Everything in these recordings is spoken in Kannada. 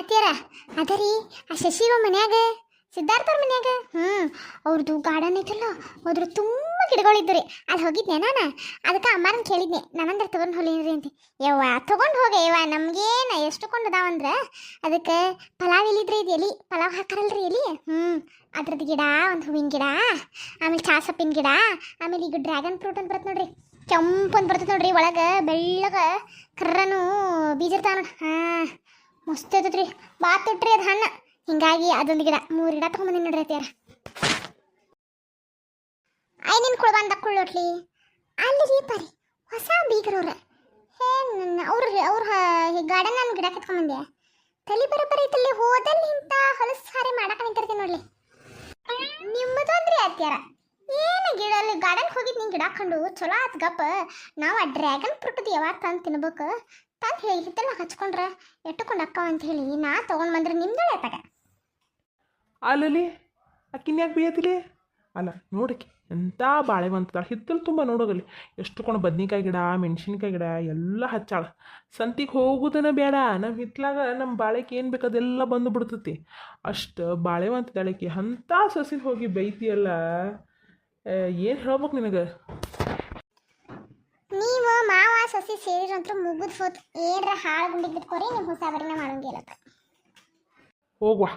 ಅತ್ಯಾರ ಅದರಿ ಆ ಶಶಿವ ಮನ್ಯಾಗ ಸಿದ್ಧಾರ್ಥರ ಮನ್ಯಾಗ? ಹ್ಞೂ ಅವ್ರದ್ದು ಗಾರ್ಡನ್ ಐತಲ್ಲ, ಅದ್ರ ತುಂಬ ಗಿಡಗಳಿದ್ರಿ ಅಲ್ಲಿ ಹೋಗಿದ್ನೆ ನಾನು? ಅದಕ್ಕೆ ಅಮ್ಮನ ಕೇಳಿದ್ನೆ ನನ್ನಂದ್ರೆ ತೊಗೊಂಡು ಹೋಲಿನ್ರಿ ಅಂತ. ಯವ್ವ, ತೊಗೊಂಡು ಹೋಗಿ ಯವ್ವ, ನಮಗೇನು ಎಷ್ಟು ಕೊಂಡು ಅದಾವಂದ್ರೆ ಅದಕ್ಕೆ ಪಲಾವ್ ಎಲಿದ್ರಿ ಇದು ಎಲಿ, ಪಲಾವ್ ಹಾಕಾರಲ್ರಿ ಎಲಿ? ಹ್ಞೂ ಅದ್ರದ್ದು ಗಿಡ, ಒಂದು ಹೂವಿನ ಗಿಡ, ಆಮೇಲೆ ಚಾ ಸೊಪ್ಪಿನ ಗಿಡ, ಆಮೇಲೆ ಈಗ ಡ್ರ್ಯಾಗನ್ ಫ್ರೂಟ್ ಅಂತ ಬರುತ್ತೆ ನೋಡ್ರಿ. ಕೆಂಪು ಬರ್ತೈತೆ ನೋಡ್ರಿ ಒಳಗೆ, ಬೆಳ್ಳಗ ಕರ್ರನು ಬೀಜ ಇರ್ತಾವ ನೋಡಿ ಹಾಂ, ಮಸ್ತ್ ಇರ್ತೈತ್ರಿ. ಬಾತ್ ತೊಟ್ರಿ ಅದು ಹಣ್ಣು. ಹಿಂಗಾಗಿ ಅದೊಂದು ಗಿಡ. ಮೂರು ಗಿಡ ತೊಗೊಂಬಂದಿನಿ ನೋಡ್ರಿ ಅತ್ಯಾರ ಐ ನಿನ್ ಕುಳ್ಬಂದ ಕುಳ್ಳೋಟ್ಲಿ ಅಲ್ಲಿ ರೀ ಪರಿ, ಹೊಸ ಬೀಗರವ್ರ. ಹೇ, ನನ್ನ ಅವ್ರ ಅವ್ರ ಗಾರ್ಡನ್ ನಾನು ಗಿಡ ಕಟ್ಕೊಂಬಂದೆ ತಲೆ ಬರೋಬ್ಬರ ಐತಲ್ಲಿ ಹೋದಲ್ಲಿ ಇಂಥ ಹೊಲಸು ಸಾರಿ ಮಾಡಕ್ಕೆ ನಿಂತಿರ್ತೀನಿ ನೋಡ್ಲಿ. ನಿಮ್ಮದೊಂದ್ರಿ ಅತ್ಯಾರ ಏನು ಗಿಡ? ಅಲ್ಲಿ ಗಾರ್ಡನ್ ಹೋಗಿದ್ ನೀನು ಗಿಡ ಹಾಕೊಂಡು ಚಲೋ ಆತ್ ಗಪ್ಪ. ನಾವು ಆ ಡ್ರ್ಯಾಗನ್ ಫ್ರೂಟದ ಯಾವಾಗ ತಂದು ತಿನ್ಬೇಕು? ತಂದು ಹೇಳಿದ್ದೆಲ್ಲ ಹಚ್ಕೊಂಡ್ರೆ ಎಟ್ಟುಕೊಂಡು ಅಕ್ಕ ಅಂತ ಹೇಳಿ, ನಾ ತೊಗೊಂಡು ಬಂದ್ರೆ ನಿಮ್ದೇ ತಗ ಅಲ್ಲಲ್ಲಿ ಅಕ್ಕಿನ ಯಾಕೆ ಬೇಯತಿಲಿ ಅಲ್ಲ, ನೋಡಕ್ಕೆ ಎಂಥ ಬಾಳೆ ಬಂತದ ಹಿತ್ತಲು ತುಂಬ ಎಷ್ಟು ಕೊಂಡು ಬದ್ನಿಕಾಯಿ ಗಿಡ, ಮೆಣಸಿನ್ಕಾಯಿ ಗಿಡ, ಎಲ್ಲ ಹಚ್ಚಾಳ. ಸಂತಿಗೆ ಹೋಗುದನ ಬೇಡ. ನಮ್ಮ ಹಿತ್ಲಾಗ ನಮ್ಮ ಬಾಳೆಗೆ ಏನು ಬೇಕು ಅದೆಲ್ಲ ಬಂದು ಬಿಡ್ತತಿ ಅಷ್ಟು ಬಾಳೆ ಬಂತದಾಳಕ್ಕೆ ಅಂಥ ಸಸಿಗೆ ಹೋಗಿ ಬೈತಿಯಲ್ಲ ಏನು ಹೇಳ್ಬೇಕು ನಿನಗೆ? ನೀವು ಮಾವ ಸಸಿ ಸೇರಿರಂತ್ರ ಮುಗಿದ್ ಹೋತ್ ಏನ್ರ ಹಾಳು ಗುಂಡಿ ಬಿಟ್ಕೋರಿ ನೀವು ಹೊಸ ಬರಿನ ಮಾಡಂಗಿಲ್ಲ ಹೋಗ್ವಾ.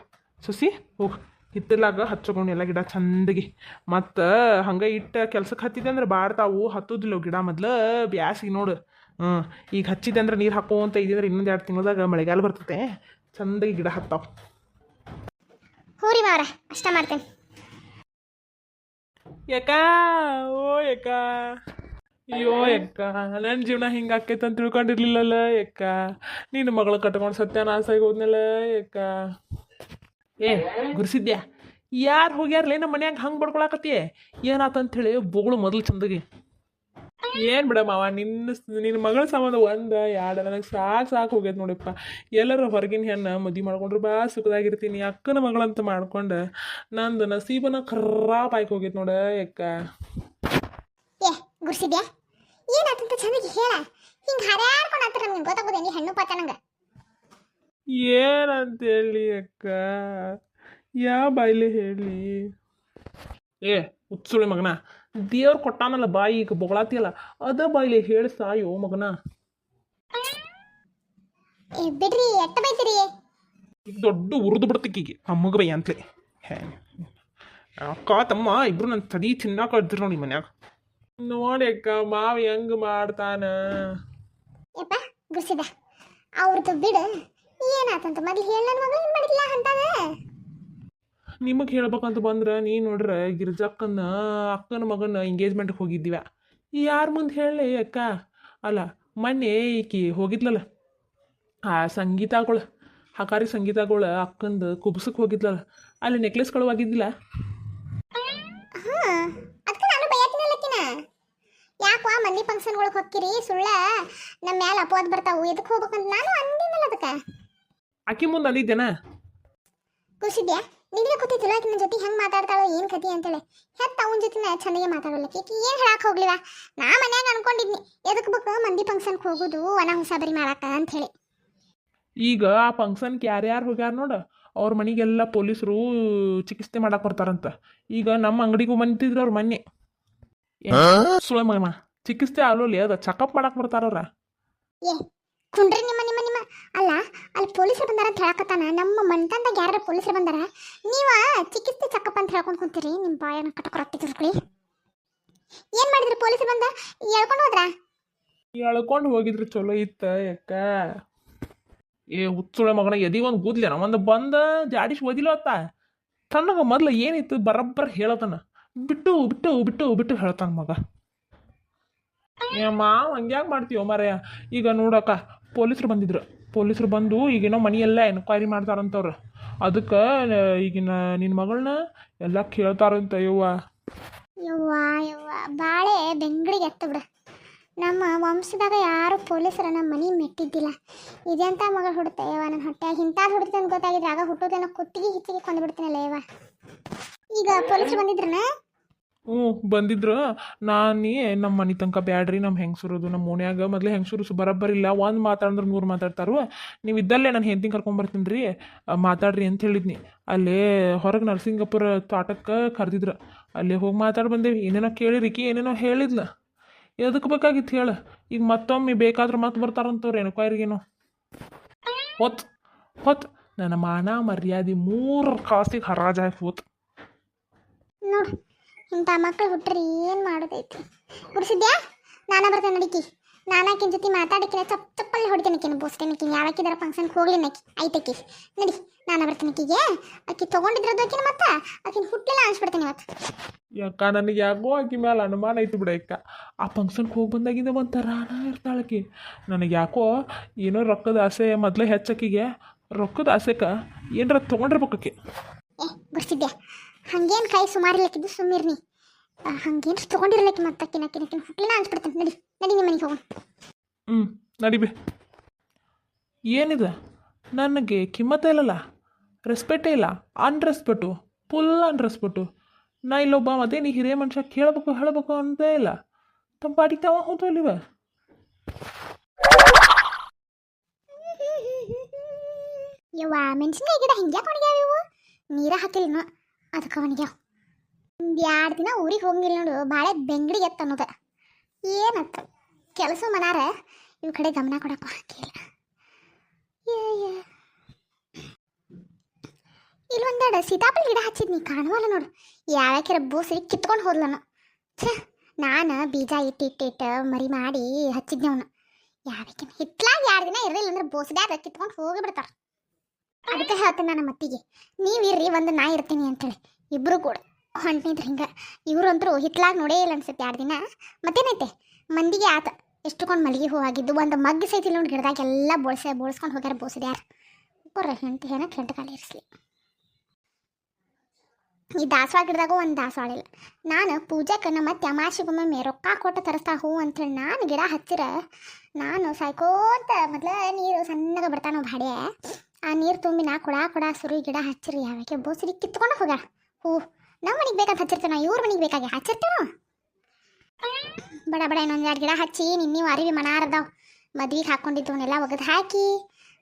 ಸಸಿ ಹೋಗು. ಹಿತ್ತಲಾಗ ಹಚ್ಚಕೊಂಡು ಎಲ್ಲ ಗಿಡ ಚಂದಗಿ. ಮತ್ತು ಹಂಗೆ ಇಟ್ಟ ಕೆಲ್ಸಕ್ಕೆ ಹತ್ತಿದೆ ಅಂದ್ರೆ ಬಾಡ್ತಾವು ಹತ್ತುದಿಲ್ಲ ಗಿಡ ಮೊದ್ಲು. ಬ್ಯಾಸಿಗೆ ನೋಡು. ಹ್ಞೂ ಈಗ ಹಚ್ಚಿದೆ ಅಂದ್ರೆ ನೀರು ಹಾಕೋಂತ ಇದ್ದಿದ್ರೆ ಇನ್ನೊಂದು ಎರಡು ತಿಂಗಳದಾಗ ಮಳೆಗಾಲ ಬರ್ತತೆ. ಚಂದಗಿ ಗಿಡ ಹತ್ತಾವು. ಹೂರಿ ಮಾವ್ರ ಅಷ್ಟ ಮಾಡ್ತೇನೆ. ಯಾಕ ಓ ಯಾಕ ಅಯ್ಯೋ ಯಕ್ಕ ನನ್ನ ಜೀವನ ಹಿಂಗೆ ಆಕೈತೆ ಅಂತ ತಿಳ್ಕೊಂಡಿರ್ಲಿಲ್ಲಲ್ಲ ಯಕ್ಕ ನೀನು ಮಗಳು ಕಟ್ಕೊಂಡು ಸತ್ಯನಾಶ ಆಗಿ ಹೋದ್ನಲ್ಲ ಯಕ್ಕ ಏ ಗುರ್ಸಿದ್ಯಾ ಯಾರು ಹೋಗ್ಯಾರಲೇ ನಮ್ಮ ಮನ್ಯಾಗ ಹಂಗೆ ಬಡ್ಕೊಳಕತ್ತಿ ಏನಾತಂತ ಹೇಳಿ ಬೊಗಳು ಮೊದಲು ಚಂದಗಿ ಏನು ಬಿಡಮ್ಮವ ಮಾವ ನಿನ್ನ ನಿನ್ನ ಮಗಳ ಸಂಬಂಧ ಒಂದು ಎರಡು ನನಗೆ ಸಾಕು ಸಾಕು ಹೋಗ್ಯದ ನೋಡಿಪ್ಪ. ಎಲ್ಲರೂ ಹೊರಗಿನ ಹೆಣ್ಣು ಮದುವೆ ಮಾಡ್ಕೊಂಡ್ರೆ ಬಾ ಸುಖದಾಗಿರ್ತೀನಿ. ಅಕ್ಕನ ಮಗಳಂತ ಮಾಡ್ಕೊಂಡು ನಂದು ನಸೀಬನ ಖರಾಬ್ ಆಯ್ಕೆ ಹೋಗೈತೆ ನೋಡ ಅಕ್ಕ. ಏ ಗುರ್ಸಿದ್ಯಾ? ಏನಾತಂತ ಚೆನ್ನಾಗಿ ಹೇಳ? ಹಿಂಗೆ ಹರ್ಯಾಡ್ಕೊಂಡು ಅಂತ ನಮ್ಗೆ ಗೊತ್ತಾಗೋದೇನಿ ಹೆಣ್ಣು ಪಾತ ನಂಗೆ? ಏನಂತ ಹೇಳಿ ಅಕ್ಕ? ಯಾವ ಬಾಯ್ಲಿ ಹೇಳಿ? ಏ ಉತ್ಸುಳಿ ಮಗನ ದೇವ್ರು ಕೊಟ್ಟಾನಲ್ಲ ಬಾಯಿ ಈಗ ಬೊಗಳಾತಿಯಲ್ಲ ಅದ ಬಾಯಿಲಿ ಹೇಳಿ ಸಾಯೋ ಮಗನ. ಬಿಡ್ರಿ ಎಟ್ಟ ಬೈತೀರಿ? ದೊಡ್ಡ ಉರಿದು ಬಿಡ್ತಿಕ್ಕೀಗ ಅಮ್ಮಗ ಬೈ ಅಂತಲೇ. ಅಕ್ಕ ತಮ್ಮ ಇಬ್ರು ನನ್ನ ತಡಿ ತಿನ್ನಾಕ ಇದ್ರು ನೋಡಿ ಮನ್ಯಾಗ. ನೋಡಿ ಅಕ್ಕ ಮಾವ ಹೆಂಗ್ ಮಾಡ್ತಾನ. ಯಪ್ಪ ಗುರ್ಸಿದ ಅವ್ರದ್ದು ಬಿಡು ಏನಾತಂತ ಮೊದ್ಲು ಹೇಳ ನನ್ನ ಮಗಳು ಏನು ಮಾಡಿಲ್ಲ ಅಂತದ ನಿಮಗೆ ಹೇಳ್ಬೇಕಂತ ಬಂದ್ರೆ ನೀ ನೋಡ್ರೆ ಗಿರ್ಜಕ್ಕನ ಅಕ್ಕನ ಮಗನ ಎಂಗೇಜ್ಮೆಂಟ್ಗೆ ಹೋಗಿದ್ದೀವ. ಯಾರ ಮುಂದೆ ಹೇಳಿ ಅಕ್ಕ? ಅಲ್ಲ ಮೊನ್ನೆ ಈಕಿ ಹೋಗಿದ್ಲಲ್ಲ. ಆ ಸಂಗೀತಗಳು ಹಕಾರಿ ಸಂಗೀತಗಳು ಅಕ್ಕಂದು ಕುಬ್ಸಕ್ಕೆ ಹೋಗಿದ್ಲಲ್ಲ. ಅಲ್ಲಿ ನೆಕ್ಲೆಸ್ಗಳು ಆಗಿದ್ದಿಲ್ಲ? ಯಾಕವಾ ಮಂದಿ ಫಂಕ್ಷನ್ಗಳಿಗೆ ಹೋಗ್ಕಿರಿ ಸುಳ್ಳ? ನಮ್ಮ ಮ್ಯಾಲ ಅಪವಾದ ಬರ್ತಾವು ಎದಕ್ಕೆ ಹೋಗ್ಬೇಕಂತ ನಾನು ಅಂದಿನಲ್ಲ ಅದಕ್ಕೆ ಆಕಿ ಮುಂದೆ ಅಂದಿದ್ದೇನ? ಖುಷಿದ್ಯಾ ನಿನಗೆ ಗೊತ್ತಿತ್ತಿಲ್ಲ ನನ್ನ ಜೊತೆ ಹೆಂಗೆ ಮಾತಾಡ್ತಾಳೋ ಏನು ಕತಿ ಅಂತೇಳಿ. ಹೆತ್ತ ಅವನ ಜೊತೆ ಚೆನ್ನಾಗಿ ಮಾತಾಡೋಲ್ಲ. ಕೇಕಿ ಏನು ಹೇಳಕ್ಕೆ ಹೋಗ್ಲಿವ? ನಾ ಮನ್ಯಾಗ ಅನ್ಕೊಂಡಿದ್ನಿ. ಎದಕ್ಕೆ ಬೇಕು ಮಂದಿ ಫಂಕ್ಷನ್ಗೆ ಹೋಗೋದು ಒಣ ಹೊಸ ಬರಿ ಮಾಡಾಕ ಅಂತ ಹೇಳಿ ಈಗ ಆ ಫಂಕ್ಷನ್ಗೆ ಯಾರ್ಯಾರು ಹೋಗ್ಯಾರ ನೋಡ ಅವ್ರ ಮನೆಗೆಲ್ಲ ಪೊಲೀಸರು ಚಿಕಿತ್ಸೆ ಮಾಡಕ್ಕೆ ಬರ್ತಾರಂತ. ಈಗ ನಮ್ಮ ಅಂಗಡಿಗೂ ಬಂದಿದ್ರು ಅವ್ರ ಮನೆ ಸುಳ ಮಗನ ಚಿಕಿತ್ಸೆ ಆಲೋಲಿ ಅದ ಚೆಕಪ್ ಮಾಡಕ್ಕೆ ಬರ್ತಾರವ್ರ ಏ ಕುಂಡ್ರಿ ನಿಮ್ಮ ನಿಮ್ಮ ಅಲ್ಲ, ಅಲ್ಲಿ ಪೊಲೀಸರು ಬಂದಾರ ಅಂತ ಹೇಳಕತ್ತಾನ. ನಮ್ಮ ಮಂತಂದಾಗ ಯಾರ ಪೊಲೀಸರು ಬಂದಾರ? ನೀವ ಚಿಕಿತ್ಸೆ ಚಕ್ಕಪ್ಪ ಅಂತ ಹೇಳ್ಕೊಂಡು ಕುಂತೀರಿ. ನಿಮ್ಮ ಬಾಯನ್ನ ಕಟಕೊರತ್ತಿ ತಿಳ್ಕೊಳ್ಳಿ ಏನ್ ಮಾಡಿದ್ರಿ ಪೊಲೀಸರು ಬಂದ? ಹೇಳ್ಕೊಂಡು ಹೋದ್ರ? ಎಳ್ಕೊಂಡು ಹೋಗಿದ್ರು ಚಲೋ ಇತ್ತ ಯಾಕ? ಏ, ಹುಚ್ಚುಳ ಮಗನ ಎದಿ ಒಂದು ಕೂದ್ಲೇನ ಒಂದು ಬಂದ ಜಾಡಿಸಿ ಓದಿಲತ್ತ ತನ್ನಗ ಮೊದ್ಲು ಏನಿತ್ತು ಬರಬ್ಬರ ಹೇಳತನ. ಬಿಟ್ಟು ಬಿಟ್ಟು ಬಿಟ್ಟು ಬಿಟ್ಟು ಹೇಳ್ತಾನ ಮಗ. ಏ, ಮಾವ, ಹಂಗ್ಯಾಕೆ ಮಾಡ್ತೀವೋ ಮಾರಯ್ಯ ಈಗ ನೋಡಕ್ಕ, ಪೊಲೀಸರು ಬಂದಿದ್ರು. ಪೊಲೀಸರು ಬಂದು ಈಗೇನೋ ಮನೆಯೆಲ್ಲ ಎನ್ಕ್ವೈರಿ ಮಾಡ್ತಾರಂತವ್ರು. ಅದಕ್ಕೆ ಈಗಿನ ನಿನ್ನ ಮಗಳನ್ನ ಎಲ್ಲ ಕೇಳ್ತಾರಂತ ಯವ್ವ. ಯವ್ವ ಬಾಳೆ ಬೆಂಗಳಿಗೆ ಎತ್ತ ಬಿಡ. ನಮ್ಮ ವಂಶದಾಗ ಯಾರು ಪೊಲೀಸರ ನಮ್ಮ ಮನೆ ಮೆಟ್ಟಿದ್ದಿಲ್ಲ. ಇದೆಂತ ಮಗ ಹುಡುತ್ತೆ ಯವ್ವ ನನ್ನ ಹೊಟ್ಟೆ? ಇಂಥದ್ದು ಹುಡುತ್ತೆ ಅಂತ ಗೊತ್ತಾಗಿದ್ರೆ ಆಗ ಹುಟ್ಟೋದೇನೋ ಕುತ್ತಿಗೆ ಹಿಚ್ಚಿಗೆ ಕೊಂದು ಬಿಡ್ತೀನಲ್ಲ ಯವ್ವ. ಈಗ ಪೊಲೀಸರು ಬಂದಿದ್ರನ? ಹ್ಞೂ, ಬಂದಿದ್ರು. ನಾನೇ ನಮ್ಮ ಮನೆ ತನಕ ಬ್ಯಾಡ್ರಿ ನಮ್ಮ ಹೆಂಗಸರದು ನಮ್ಮ ಓಣ್ಯಾಗ. ಮೊದಲೇ ಹೆಂಗಸರು ಬರಬ್ಬರಿಲ್ಲ ಒಂದು ಮಾತಾಡಿದ್ರೆ ನೂರು ಮಾತಾಡ್ತಾರು. ನೀವು ಇದ್ದಲ್ಲೇ ನಾನು ಹೆಂಡ್ತಿನ ಕರ್ಕೊಂಬರ್ತೀನಿ ರೀ ಮಾತಾಡ್ರಿ ಅಂತ ಹೇಳಿದ್ನಿ. ಅಲ್ಲೇ ಹೊರಗೆ ನರಸಿಂಗಪುರ ತೋಟಕ್ಕೆ ಕರೆದಿದ್ರು. ಅಲ್ಲೇ ಹೋಗಿ ಮಾತಾಡಿ ಬಂದೇವಿ. ಏನೇನೋ ಕೇಳಿರಿಕಿ ಏನೇನೋ ಹೇಳಿದ್ಲ. ಎದಕ್ಕೆ ಬೇಕಾಗಿತ್ತು ಹೇಳು. ಈಗ ಮತ್ತೊಮ್ಮೆ ಬೇಕಾದ್ರೆ ಮತ್ತೆ ಬರ್ತಾರಂತವ್ರು ಏನಕ್ಕಾಯ್ರಿಗೇನೋ ಹೊತ್ತು ಹೊತ್ತು ನನ್ನ ಮಾನ ಮರ್ಯಾದೆ ಮೂರು ಕಾಸಿಗೆ ಹರಾಜಾಗಿ ಹೋತು. ಇಂಥ ಮಕ್ಕಳು ಹುಟ್ಟ್ರಿ ಏನು ಮಾಡೋದೈತಿ? ಗುಡಿಸಿದ್ಯಾ ನಾನ ಬರ್ತೇನೆ ನಡಿಕಿ. ನಾನಾಕಿನ ಜೊತೆ ಮಾತಾಡಿಕಿನ ಚಪ್ ಚಪ್ಪಲ್ಲಿ ಹೊಡಿತೇನೆ ಆಕಿನ ಬೋಸ್ತೇನೆ ಆಕಿನ. ಯಾವಕ್ಕಿದಾರ ಫಂಕ್ಷನ್ಗೆ ಹೋಗ್ಲಿ ನಕ್ಕಿ ಐತಕಿ ನಡಿ ನಾನು ಬರ್ತೇನೆ ಕಿಗೆ ಆಕಿ ತೊಗೊಂಡಿದ್ರದ್ದು ಆಕಿನ ಮತ್ತೆ? ಆಕಿನ ಹುಟ್ಟಿಲ್ಲ ಅನ್ಸ್ಬಿಡ್ತೇನೆ ಇವತ್ತು. ಯಾಕ ನನಗೆ ಯಾಕೋ ಆಕಿ ಮೇಲೆ ಅನುಮಾನ ಐತಿ ಬಿಡ ಅಕ್ಕ. ಆ ಫಂಕ್ಷನ್ಗೆ ಹೋಗಿ ಬಂದಾಗಿಂದ ಒಂಥರಾನ ಇರ್ತಾಳಕಿ ನನಗೆ ಯಾಕೋ ಏನೋ ರೊಕ್ಕದ ಆಸೆ ಮೊದಲೇ ಹೆಚ್ಚಕ್ಕಿಗೆ ರೊಕ್ಕದ ಆಸೆಕ ಏನರ ತೊಗೊಂಡಿರ್ಬೇಕಿ ಏ ಗುಡಿಸಿದ್ಯಾ ಹಂಗೇನು ಕೈ ಸುಮಾರಿಲ್ಲಕ್ಕಿದ್ದು ಸುಮ್ಮಿರ್ನಿ ಹಂಗೇನು ತೊಗೊಂಡಿರ್ಲಿಕ್ಕೆ ಮತ್ತೆ ಆಕಿನ ಹುಟ್ಟಿಲ್ಲ ಅನ್ಸ್ಬಿಡ್ತೇನೆ ನಡಿ ನಡಿ ನಿಮ್ಮ ಮನೆಗೆ ಹೋಗೋಣ. ಹ್ಞೂ ನಡಿಬೆ ಏನಿದೆ? ನನಗೆ ಕಿಮ್ಮತ್ತೇ ಇಲ್ಲಲ್ಲ ರೆಸ್ಪೆಕ್ಟೇ ಇಲ್ಲ ಅನ್ರೆಸ್ಪೆಕ್ಟು ಫುಲ್ ಅನ್ರೆಸ್ಪೆಕ್ಟು ನಾ ಇಲ್ಲೊಬ್ಬ ಮತ್ತೆ ನೀ ಹಿರಿಯ ಮನುಷ್ಯ ಕೇಳಬೇಕು ಹೇಳಬೇಕು ಅಂತೇ ಇಲ್ಲ. ತಮ್ಮ ಪಾಟಿಗೆ ತಾವ ಹೋತು ಅಲ್ಲಿವ. ಯವ್ವ ಮೆಣಸಿನ್ಕಾಯಿ ಗಿಡ ಒಣಗ್ಯಾವ ಇವು? ನೀರ ಹಾಕಿಲ್ಲ ಅದಕ್ಕೆ ಅವನಿಗೆ. ಒಂದು ಎರಡು ದಿನ ಊರಿಗೆ ಹೋಗಿಲ್ಲ ನೋಡು ಭಾಳ ಬೆಂಗಡಿಗೆ ಎತ್ತ ಅನ್ನೋದು. ಏನತ್ತ? ಕೆಲಸ ಮನಾರ ಇವ್ ಕಡೆ ಗಮನ ಕೊಡಕ್ಕೆ ಹಾಕಿಲ್ಲ ಇಲ್ಲೊಂದೆರಡು ಸೀತಾಪಲ್ ಗಿಡ ಹಚ್ಚಿದ್ನಿ ಕಾಣುವಲ್ಲ ನೋಡು. ಯಾವ್ಯಾಕೆರ ಬೂಸಿ ಕಿತ್ಕೊಂಡು ಹೋದ್ಲನು. ಛೇ, ನಾನು ಬೀಜ ಇಟ್ಟಿಟ್ಟಿಟ್ಟು ಮರಿ ಮಾಡಿ ಹಚ್ಚಿದ್ನಿ ಅವನು. ಯಾವಕ್ಕೆ ಹಿತ್ಲಾಗ ಎರಡು ದಿನ ಇರಲಿಲ್ಲ ಅಂದ್ರೆ ಬೋಸಡ್ಯಾದ ಕಿತ್ಕೊಂಡು ಹೋಗಿ ಬಿಡ್ತಾರ. ಅದಕ್ಕೆ ಹೇಳ್ತೇನೆ ನನ್ನ ಮತ್ತಿಗೆ. ನೀವಿರ್ರಿ ಒಂದು ನಾ ಇರ್ತೀನಿ ಅಂತೇಳಿ. ಇಬ್ಬರು ಕೂಡ ಹೊಂಟಿದ್ರು ಹಿಂಗೆ. ಇವ್ರಂತರೂ ಹಿತ್ಲಾಗ ನೋಡೇ ಇಲ್ಲ ಅನ್ಸುತ್ತೆ ಎರಡು ದಿನ. ಮತ್ತೇನೈತೆ? ಮಂದಿಗೆ ಆತ ಎಷ್ಟುಕೊಂಡು ಮಲ್ಲಿಗೆ ಹೂ ಆಗಿದ್ದು, ಒಂದು ಮಗ್ಗ ಸೈತಿ ನೋಡಿ ಗಿಡದಾಗ ಎಲ್ಲ ಬೋಳ್ಸ, ಬೋಳ್ಸ್ಕೊಂಡು ಹೋಗ್ಯಾರ ಬೋಸದ್ಯಾರ ಬರ್ರ, ಹೆಂಡತಿ ಏನಕ್ಕೆ ಹೆಂಟ ಕಾಲ ಇರಿಸ್ಲಿ. ಈ ದಾಸವಾಳ ಗಿಡದಾಗೂ ಒಂದು ದಾಸವಾಳ ಇಲ್ಲ. ನಾನು ಪೂಜಾಕ್ಕೆ ನಮ್ಮ ತಮಾಷೆಗೊಮ್ಮೆ ರೊಕ್ಕ ಕೊಟ್ಟು ತರಿಸ್ತಾ ಹೂ ಅಂತೇಳಿ ನಾನು ಗಿಡ ಹಚ್ಚಿರ, ನಾನು ಸಾಯ್ಕೋತ ಮೊದಲ ನೀರು ಸಣ್ಣಗೆ ಬರ್ತಾನೋ ಬಾಡೆ ಆ ನೀರು ತುಂಬಿ ನಾ ಕೊಡ ಕೊಡ ಸುರಿ ಗಿಡ ಹಚ್ಚಿರಿ ಯಾವಕ್ಕೆ ಬೋಸರಿ ಕಿತ್ಕೊಂಡು ಹೋಗ ಹೂ ನಮ್ಮ ಮನೆಗೆ ಬೇಕಂತ ಹಚ್ಚಿರ್ತೇವೆ ಇವ್ರ ಮನೆಗೆ ಬೇಕಾಗಿ ಹಚ್ಚಿರ್ತೇವೆ ಬಡ ಬಡ ಇನ್ನೊಂದು ಎರಡು ಗಿಡ ಹಚ್ಚಿ, ನಿನ್ನೆ ಅರಿವಿ ಮನಾರದಾವ್ ಮದ್ವಿಗೆ ಹಾಕೊಂಡಿದ್ದವನ್ನೆಲ್ಲ ಒಗೆದು ಹಾಕಿ,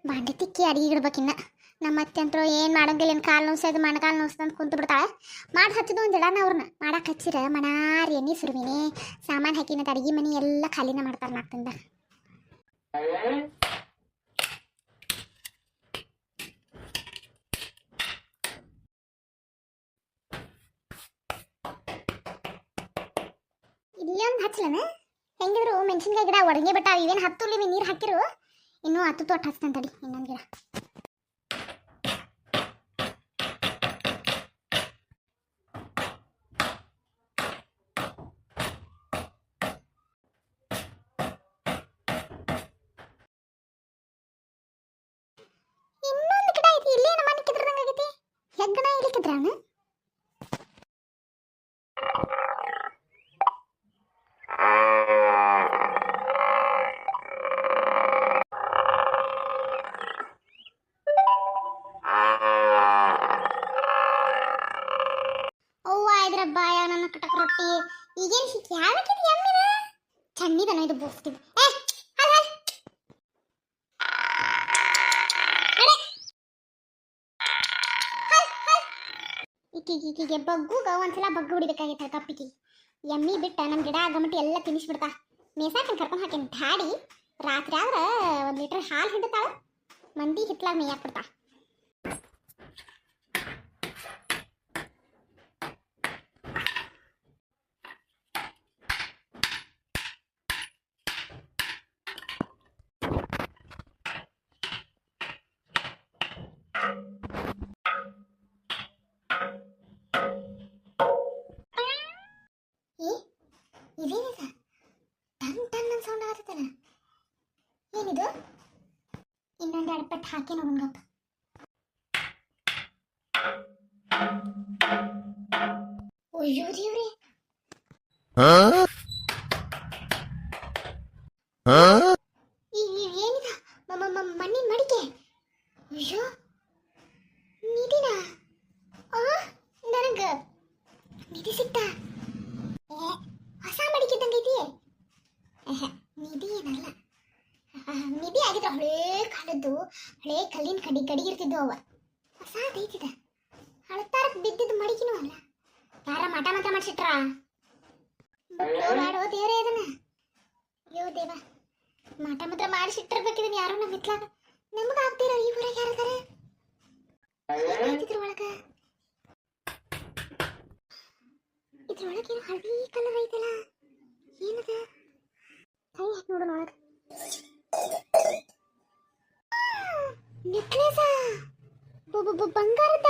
ಬಾಂಡೆ ತಿಕ್ಕಿ ಅಡಿಗೆ ಇಡ್ಬೇಕಿನ್ನ ನಮ್ಮ ಅತ್ತೆ ಅಂತೂ ಏನು ಮಾಡೋಂಗಿಲ್ಲ, ಏನು ಕಾಲು ನೋಸೋದು ನೋಸ್ತು ಅಂತ ಕುಂತು ಬಿಡ್ತಾಳೆ ಮಾಡಿ ಹಚ್ಚಿದ್ದು ಒಂದು ಗಿಡನ ಅವ್ರನ್ನ ಮಾಡಕ್ಕೆ ಹಚ್ಚಿರ, ಮನಾರಿ ಎಣ್ಣೆ ಸುರುವಿನಿ. ಸಾಮಾನು ಹಾಕಿನ ಅಡಿಗೆ ಮನೆ ಎಲ್ಲ ಖಾಲಿನ ಮಾಡ್ತಾರೆ ನಾಲ್ಕಿಂದ ಹಚ್ಚಲನ ಹೆಂಗಿದ್ರು ಮೆಣಸಿನ್ಕಾಯಿ ಗಿಡ ಒಡಗೆ ಬಿಟ್ಟಾವ, ಇವೇನು ಹತ್ತು ನೀರು ಹಾಕಿರು? ಇನ್ನೂ ಹತ್ತು ತೊಟ್ಟು ಹಚ್ತಾನೆ ತಡಿ, ಇನ್ನೊಂದು ಗಿಡ. ಇನ್ನೊಂದು ಗಿಡ ಐತಿ ಇಲ್ಲೇ ನಮ್ಮ ಮನೆ ಕಿದ್ರದಂಗ ಆಗೈತಿ? ಹೆಗ್ಗಣ ಇಲ್ಲಿ ಕಿದ್ರಾನ ಈಗೇನ್ ಸಿಕ್ಕಿ ಯಾವಕ್ಕಿದ್ ಎಮ್ಮಿನ ಚಂದಿದನ ಇದು ಬೋಸ್ತಿ ಏ ಹಲ್ ಹಲ್. ಈಕಿಗೆ ಈಕಿಗೆ ಬಗ್ಗುಗ ಒಂದ್ಸಲ ಬಗ್ಗು ಹೊಡಿಬೇಕಾಗೈತೆ ಕಪ್ಪಿಗೆ. ಎಮ್ಮಿ ಬಿಟ್ಟ ನಮ್ಮ ಗಿಡ ಗಮಟಿ ಎಲ್ಲ ತಿನ್ನಿಸ್ಬಿಡ್ತಾ. ಮೇಸಾಕಿನ ಕರ್ಕೊಂಡು ಹಾಕಿನ ಧಾಡಿ? ರಾತ್ರಿ ಆದ್ರೆ ಒಂದು ಲೀಟ್ರ್ ಹಾಲು ಹಿಂಡ್ತಾಳ ಮಂದಿ ಹಿತ್ಲಾಗ ಮೇಯಾಕ್ ಏನಿದ? ಮಣ್ಣಿನ ಮಡಿಕೆ. ಅಯ್ಯೋ. ನಿಧಿನ? ನನಗ ನಿಧಿ ಸಿಕ್ತಾ? ಹೊಸ ಮಡಿಕೆ ತಂದಿದೆಯೇ ನಿಧಿ ಏನಲ್ಲ. ನಿಧಿ ಆಗಿದ್ರೆ ಹಳೇ ಕಾಲದ್ದು, ಹಳೇ ಕಲ್ಲಿನ ಕಡಿ ಕಡಿ ಇರ್ತಿದ್ವು ಅವ. ಹೊಸ ಐತಿದ. ಹಳತಾರಕ್ಕೆ ಬಿದ್ದಿದ್ದು ಮಡಿಕೆನೂ ಅಲ್ಲ. ಯಾರ ಮಠ ಮಠ ಮಾಡಿಸಿಟ್ರಾ? ಮಾಡೋ ದೇವ್ರೇ ಇದನ್ನ? ಅಯ್ಯೋ ದೇವ ಮಾಟ ಮಾತ್ರ ಮಾಡಿಸಿಟ್ಟಿರ್ಬೇಕಿದನ್ ಯಾರೋ ನಮ್ಮ ಹಿತ್ಲಾಗ. ನಮಗ ಆಗ್ತಿರೋ ಈ ಊರಾಗ ಯಾರದಾರ ಇದ್ರೊಳಗ ಇದ್ರೊಳಗೆ ಏನೋ ಹಳದಿ ಕಲರ್ ಐತಲ್ಲ? ಏನದ? ಕೈ ಹಾಕಿ ನೋಡೋಣ ಒಳಗ ನೆಕ್ಲೆಸ? ಬಂಗಾರದ?